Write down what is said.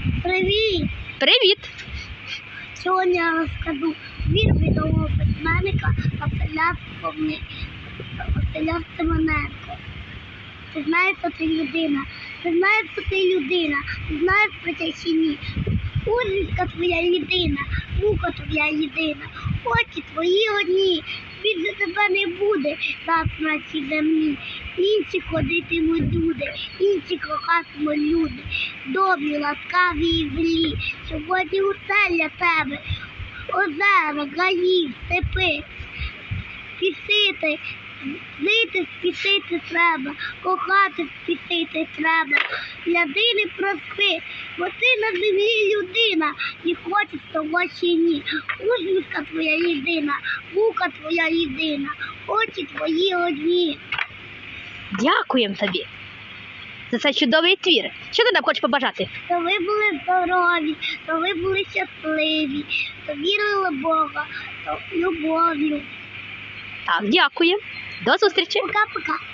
Привіт! Привіт! Сьогодні я розкажу вір відомого письменника Василя Повни... Василя Стеманенко. Ти знаєш, що ти людина. Ти знаєш, що ти людина. Ти знаєш про це чи ні. Усмішка твоя єдина, мука твоя єдина, очі твої одні. Тебе не буде так на цій землі. Інші ходитимуть люди, інші кохатимуть люди. Добрі, ласкаві і злі. Сьогодні усе для тебе. Озера, гаї, степи. пісити, Спішити, жити треба, кохати спішити треба. Гляди не проспи, бо ти на землі людина, і хочеш того чи ні. Усмішка твоя єдина, мука твоя єдина, очі твої одні. Дякуємо тобі за цей чудовий твір. Що ти нам хочеш побажати? То ви були здорові, то ви були щасливі, то вірили Бога, то любов'ю. Так, дякуємо. До зустрічі. Пока-пока.